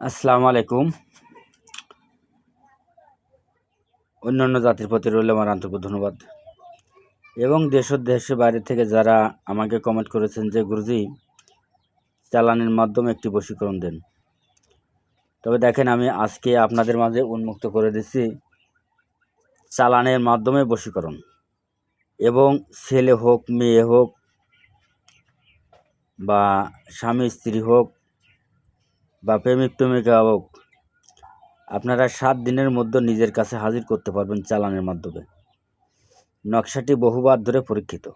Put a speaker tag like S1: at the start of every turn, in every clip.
S1: আসসালামু আলাইকুম। অন্যান্য জাতির প্রতি রইল আমার আন্তরিক ধন্যবাদ। এবং দেশ ও দেশের বাইরে থেকে যারা আমাকে কমেন্ট করেছেন যে, গুরুজি, চালানের মাধ্যমে একটি বশীকরণ দেন। তবে দেখেন, আমি আজকে আপনাদের মাঝে উন্মুক্ত করে দিচ্ছি চালানের মাধ্যমে বশীকরণ। এবং ছেলে হোক, মেয়ে হোক, বা স্বামী, স্ত্রী হোক বা প্রেমিক প্রেমিকা হোক আপনারা সাত দিনের মধ্যে নিজের কাছে হাজির করতে পারবেন চালানের মাধ্যমে। নকশাটি বহুবার ধরে পরীক্ষিত।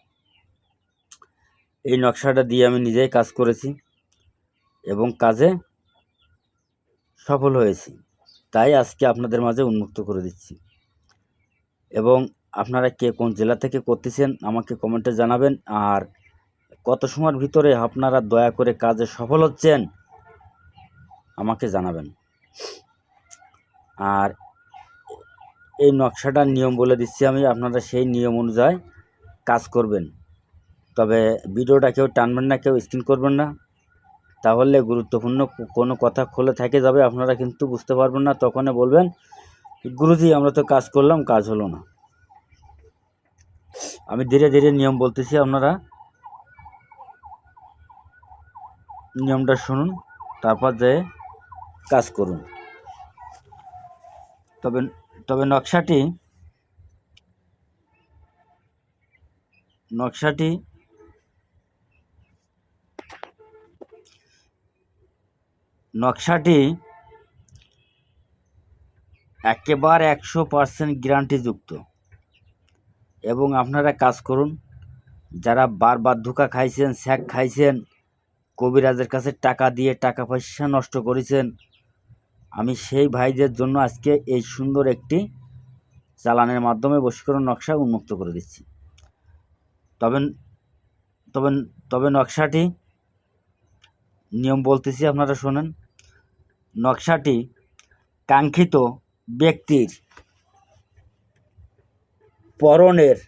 S1: এই নকশাটা দিয়ে আমি নিজেই কাজ করেছি এবং কাজে সফল হয়েছি। তাই আজকে আপনাদের মাঝে উন্মুক্ত করে দিচ্ছি। এবং আপনারা কে কোন জেলা থেকে করতেছেন আমাকে কমেন্টে জানাবেন। আর কত সময়ের ভিতরে আপনারা দয়া করে কাজে সফল হচ্ছেন আমাকে জানাবেন। আর এই নকশাটার নিয়ম বলে দিচ্ছি আমি, আপনারা সেই নিয়ম অনুযায়ী কাজ করবেন। তবে ভিডিওটা কেউ টানবেন না, কেউ স্ক্রিন করবেন না। তাহলে গুরুত্বপূর্ণ কোনো কথা খুলে থেকে যাবে, আপনারা কিন্তু বুঝতে পারবেন না। তখনই বলবেন, গুরুজি, আমরা তো কাজ করলাম, কাজ হলো না। আমি ধীরে ধীরে নিয়ম বলতেছি, আপনারা নিয়মটা শুনুন। তারপর যে কাজ করুন। তবে তবে নকশাটি নকশাটি নকশাটি একেবারে একশো পার্সেন্ট গ্যারান্টিযুক্ত। এবং আপনারা কাজ করুন, যারা বারবার ধোকা খাইছেন, স্যাক খাইছেন, কবিরাজের কাছে টাকা দিয়ে টাকা পয়সা নষ্ট করেছেন আমি সেই ভাইদের জন্য আজকে এই সুন্দর একটি চালানের মাধ্যমে বশীকরণ নকশা উন্মুক্ত করে দিচ্ছি। তবে তবে তবে নকশাটি, নিয়ম বলতেছি আপনারা শোনেন, নকশাটি কাঙ্ক্ষিত ব্যক্তির পরনের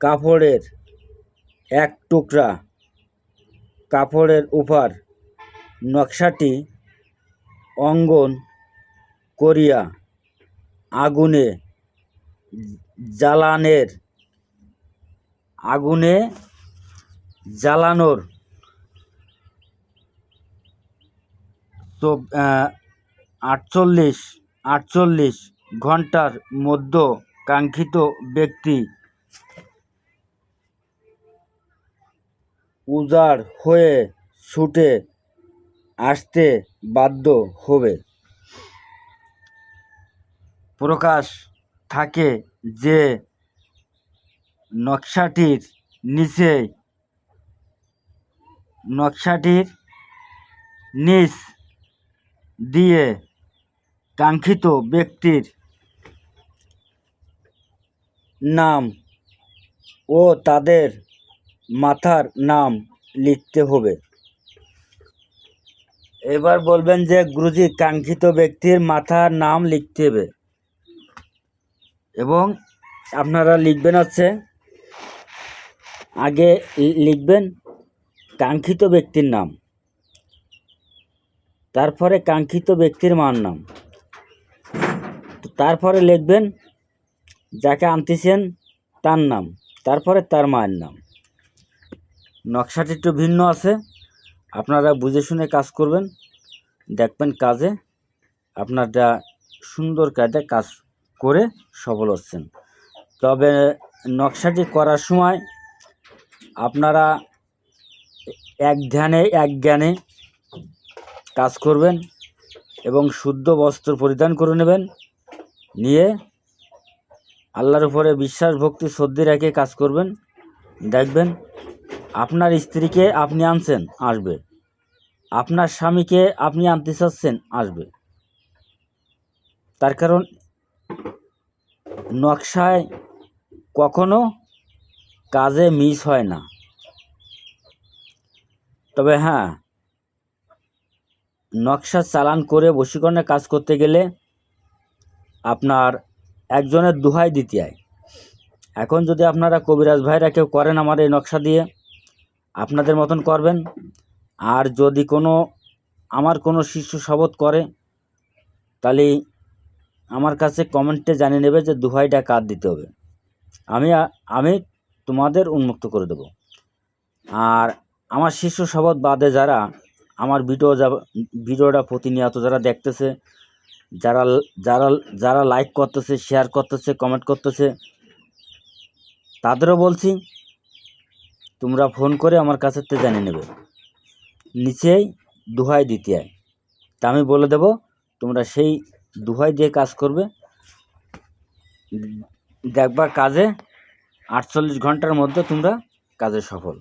S1: কাপড়ের এক টুকরা কাপড়ের উপর নকশাটি অঙ্গন করিয়া আগুনে জ্বালানের, আগুনে জ্বালানোর তো আটচল্লিশ আটচল্লিশ ঘণ্টার মধ্য কাঙ্ক্ষিত ব্যক্তি উজাড় হয়ে ছুটে আসতে বাধ্য হবে। প্রকাশ থাকে যে নকশাটির নিচে, নকশাটির নিচ দিয়ে কাঙ্ক্ষিত ব্যক্তির নাম ও তাদের মাথার নাম লিখতে হবে। এবার বলবেন যে গুরুজি, কাঙ্ক্ষিত ব্যক্তির মাথার নাম লিখতে হবে। এবং আপনারা লিখবেন হচ্ছে, আগে লিখবেন কাঙ্ক্ষিত ব্যক্তির নাম, তারপরে কাঙ্ক্ষিত ব্যক্তির মার নাম। তারপরে লিখবেন যাকে আনতেছেন তার নাম, তারপরে তার মায়ের নাম। নকশাটি একটু ভিন্ন আছে। আপনারা বুঝে শুনে কাজ করবেন, দেখবেন কাজে আপনারা সুন্দর কাজে কাজ করে সফল হচ্ছেন। তবে নকশাটি করার সময় আপনারা এক ধ্যানে এক জ্ঞানে কাজ করবেন এবং শুদ্ধ বস্ত্র পরিধান করে নেবেন, নিয়ে আল্লাহর উপরে বিশ্বাস, ভক্তি, শ্রদ্ধি রেখে কাজ করবেন, দেখবেন আপনার স্ত্রীকে আপনি আনছেন, আসবে। আপনার স্বামীকে আপনি আনতে চাচ্ছেন, আসবে। তার কারণ নকশায় কখনো কাজে মিস হয় না। তবে হ্যাঁ নকশা চালান করে বশীকরণে কাজ করতে গেলে আপনার একজনের দুহাই দিতে হয়। এখন যদি আপনারা কবিরাজ ভাইরা কেউ করেন আমার এই নকশা দিয়ে আপনাদের মতন করবেন। আর যদি কোনো, আমার কোনো শিষ্য শপথ করে, তাহলে আমার কাছে কমেন্টে জানিয়ে নেবে যে দুহাইটা কার দিতে হবে। আমি আমি তোমাদের উন্মুক্ত করে দেবো। আর আমার শিষ্য শপথ বাদে যারা আমার ভিডিও ভিডিওটা প্রতিনিয়ত যারা দেখতেছে, যারা যারা যারা লাইক করতেছে শেয়ার করতেছে কমেন্ট করতেছে, তাদেরও বলছি তোমরা ফোন করে আমার কাছে থেকে জানিয়ে নেবে। নিচেই দুহাই দিতে তা আমি বলে দেব, তোমরা সেই দুহাই দিয়ে কাজ করবে। দেখবা কাজে আটচল্লিশ ঘণ্টার মধ্যে তোমরা কাজে সফল।